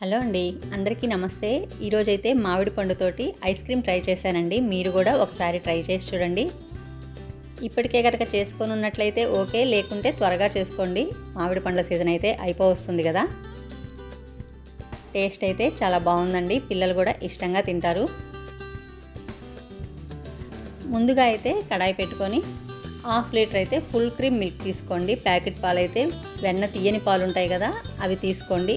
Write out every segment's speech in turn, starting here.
Hello అండి అందరికీ నమస్తే. ఈరోజైతే మామిడి పండుతోటి ఐస్ క్రీమ్ ట్రై చేశానండి. మీరు కూడా ఒకసారి ట్రై చేసి చూడండి. ఇప్పటికే కనుక చేసుకొని ఉన్నట్లయితే ఓకే లేకుంటే త్వరగా చేసుకోండి. మామిడి పండ్ల సీజన్ అయితే అయిపోవస్తుంది కదా. టేస్ట్ అయితే చాలా బాగుందండి. పిల్లలు కూడా ఇష్టంగా తింటారు. ముందుగా అయితే కడాయి పెట్టుకొని హాఫ్ లీటర్ అయితే ఫుల్ క్రీమ్ మిల్క్ తీసుకోండి. ప్యాకెట్ పాలు అయితే వెన్న తీయని పాలు ఉంటాయి కదా అవి తీసుకోండి.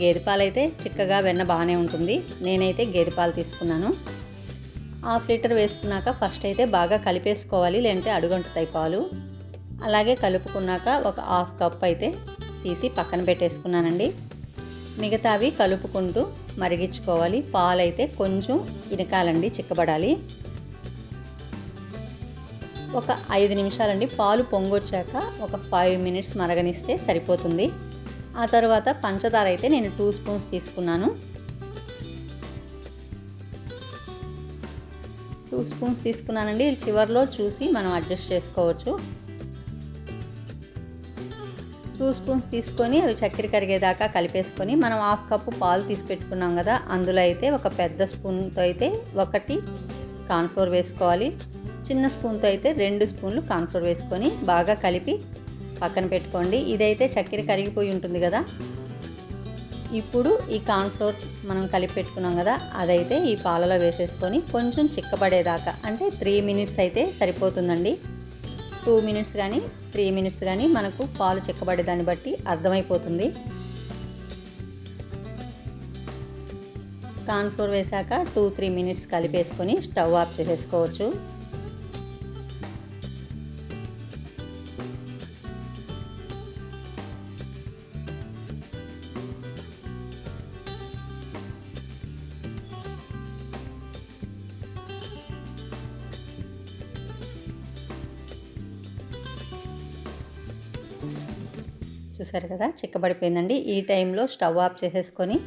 గేదె పాలు అయితే చిక్కగా వెన్న బాగానే ఉంటుంది. నేనైతే గేదె పాలు తీసుకున్నాను. హాఫ్ లీటర్ వేసుకున్నాక ఫస్ట్ అయితే బాగా కలిపేసుకోవాలి లేదంటే అడుగంటుతాయి పాలు. అలాగే కలుపుకున్నాక ఒక హాఫ్ కప్ అయితే తీసి పక్కన పెట్టేసుకున్నానండి. మిగతావి కలుపుకుంటూ మరిగించుకోవాలి. పాలైతే కొంచెం ఇనకాలండి చిక్కబడాలి. ఒక ఐదు నిమిషాలండి పాలు పొంగొచ్చాక ఒక ఫైవ్ మినిట్స్ మరగనిస్తే సరిపోతుంది. ఆ తర్వాత పంచదార అయితే నేను టూ స్పూన్స్ తీసుకున్నాను. టూ స్పూన్స్ తీసుకున్నానండి. చివరిలో చూసి మనం అడ్జస్ట్ చేసుకోవచ్చు. టూ స్పూన్స్ తీసుకొని అవి చక్కెర కరిగేదాకా కలిపేసుకొని మనం హాఫ్ కప్పు పాలు తీసి పెట్టుకున్నాం కదా అందులో అయితే ఒక పెద్ద స్పూన్తో అయితే ఒకటి కాన్ఫ్లోర్ వేసుకోవాలి. చిన్న స్పూన్తో అయితే రెండు స్పూన్లు కాన్ఫ్లోర్ వేసుకొని బాగా కలిపి పక్కన పెట్టుకోండి. ఇదైతే చక్కెర కరిగిపోయి ఉంటుంది కదా. ఇప్పుడు ఈ కార్న్ఫ్లోర్ మనం కలిపి పెట్టుకున్నాం కదా అదైతే ఈ పాలలో వేసేసుకొని కొంచెం చిక్కబడేదాకా అంటే త్రీ మినిట్స్ అయితే సరిపోతుందండి. టూ మినిట్స్ కానీ త్రీ మినిట్స్ కానీ మనకు పాలు చిక్కబడే దాన్ని బట్టి అర్థమైపోతుంది. కార్న్ఫ్లోర్ వేసాక టూ త్రీ మినిట్స్ కలిపేసుకొని స్టవ్ ఆఫ్ చేసేసుకోవచ్చు. చూసారు కదా చిక్కబడిపోయిందండి. ఈ టైంలో స్టవ్ ఆఫ్ చేసేసుకొని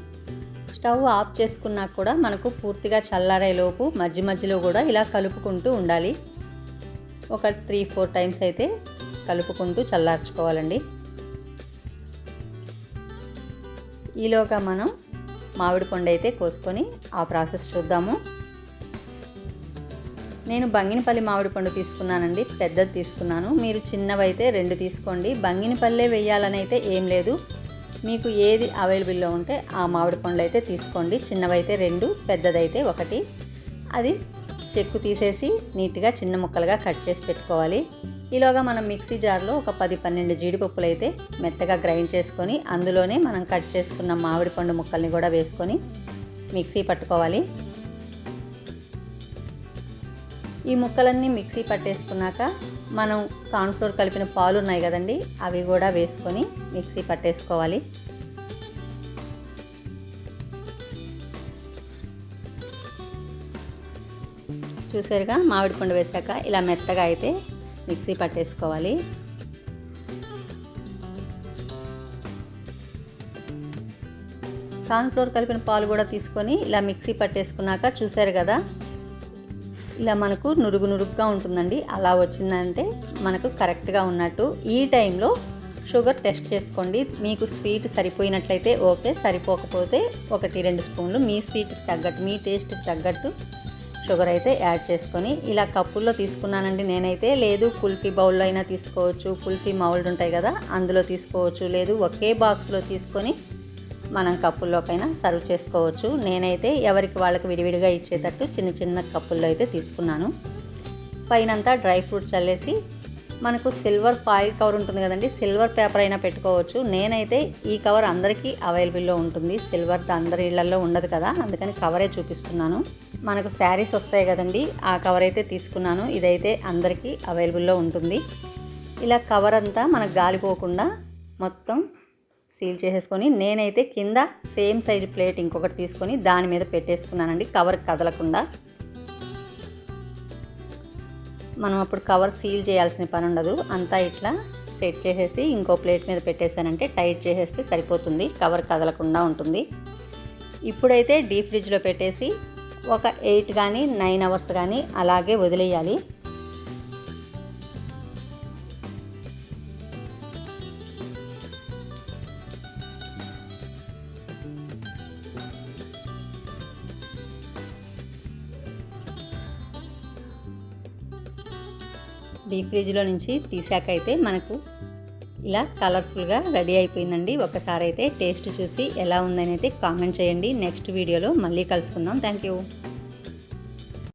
స్టవ్ ఆఫ్ చేసుకున్నా కూడా మనకు పూర్తిగా చల్లారేలోపు మధ్య మధ్యలో కూడా ఇలా కలుపుకుంటూ ఉండాలి. ఒక త్రీ ఫోర్ టైమ్స్ అయితే కలుపుకుంటూ చల్లార్చుకోవాలండి. ఈలోగా మనం మామిడి పండు అయితే కోసుకొని ఆ ప్రాసెస్ చూద్దాము. నేను బంగినపల్లి మామిడి పండు తీసుకున్నానండి పెద్దది తీసుకున్నాను. మీరు చిన్నవైతే రెండు తీసుకోండి. బంగినపల్లే వేయాలని అయితే ఏం లేదు. మీకు ఏది అవైలబుల్లో ఉంటే ఆ మామిడి పండ్లు అయితే తీసుకోండి. చిన్నవైతే రెండు పెద్దదైతే ఒకటి. అది చెక్కు తీసేసి నీట్గా చిన్న ముక్కలుగా కట్ చేసి పెట్టుకోవాలి. ఈలోగా మనం మిక్సీ జార్లో ఒక పది పన్నెండు జీడిపప్పులు అయితే మెత్తగా గ్రైండ్ చేసుకొని అందులోనే మనం కట్ చేసుకున్న మామిడి పండు ముక్కల్ని కూడా వేసుకొని మిక్సీ పట్టుకోవాలి. ఈ ముక్కలన్నీ మిక్సీ పట్టేసుకున్నాక మనం కార్న్ఫ్లోర్ కలిపిన పాలు ఉన్నాయి కదండి అవి కూడా వేసుకొని మిక్సీ పట్టేసుకోవాలి. చూసారుగా మామిడి పండు వేసాక ఇలా మెత్తగా అయితే మిక్సీ పట్టేసుకోవాలి. కార్న్ఫ్లోర్ కలిపిన పాలు కూడా తీసుకొని ఇలా మిక్సీ పట్టేసుకున్నాక చూసారు కదా ఇలా మనకు నురుగు నురుగుగా ఉంటుందండి. అలా వచ్చిందంటే మనకు కరెక్ట్గా ఉన్నట్టు ఈ టైంలో షుగర్ టెస్ట్ చేసుకోండి. మీకు స్వీట్ సరిపోయినట్లయితే ఓకే సరిపోకపోతే ఒకటి రెండు స్పూన్లు మీ స్వీట్కి తగ్గట్టు మీ టేస్ట్కి తగ్గట్టు షుగర్ అయితే యాడ్ చేసుకొని ఇలా కప్పుల్లో తీసుకున్నానండి నేనైతే. లేదు కుల్ఫీ బౌల్లో అయినా తీసుకోవచ్చు కుల్ఫీ మౌల్డ్ ఉంటాయి కదా అందులో తీసుకోవచ్చు. లేదు ఒకే బాక్స్లో తీసుకొని మనం కప్పుల్లోకైనా సర్వ్ చేసుకోవచ్చు. నేనైతే ఎవరికి వాళ్ళకి విడివిడిగా ఇచ్చేటట్టు చిన్న చిన్న కప్పుల్లో అయితే తీసుకున్నాను. పైనంతా డ్రై ఫ్రూట్స్ చల్లేసి మనకు సిల్వర్ ఫాయిల్ కవర్ ఉంటుంది కదండి సిల్వర్ పేపర్ అయినా పెట్టుకోవచ్చు. నేనైతే ఈ కవర్ అందరికీ అవైలబుల్లో ఉంటుంది. సిల్వర్ అందరి ఇళ్ళలో ఉండదు కదా అందుకని కవరే చూపిస్తున్నాను. మనకు శారీస్ వస్తాయి కదండి ఆ కవర్ అయితే తీసుకున్నాను. ఇదైతే అందరికీ అవైలబుల్లో ఉంటుంది. ఇలా కవర్ అంతా మనకు గాలిపోకుండా మొత్తం సీల్ చేసేసుకొని నేనైతే కింద సేమ్ సైజు ప్లేట్ ఇంకొకటి తీసుకొని దాని మీద పెట్టేసుకున్నానండి. కవర్ కదలకుండా. మనం అప్పుడు కవర్ సీల్ చేయాల్సిన పని ఉండదు. అంతా ఇట్లా సెట్ చేసేసి ఇంకో ప్లేట్ మీద పెట్టేశానంటే టైట్ చేసేస్తే సరిపోతుంది. కవర్ కదలకుండా ఉంటుంది. ఇప్పుడైతే డీప్ ఫ్రిడ్జ్లో పెట్టేసి ఒక ఎయిట్ కానీ నైన్ అవర్స్ కానీ అలాగే వదిలేయాలి. డీప్ ఫ్రిడ్జ్లో నుంచి తీసాక అయితే మనకు ఇలా కలర్ఫుల్గా రెడీ అయిపోయిందండి. ఒకసారి అయితే టేస్ట్ చూసి ఎలా ఉందని అయితే కామెంట్ చేయండి. నెక్స్ట్ వీడియోలో మళ్ళీ కలుసుకుందాం. Thank you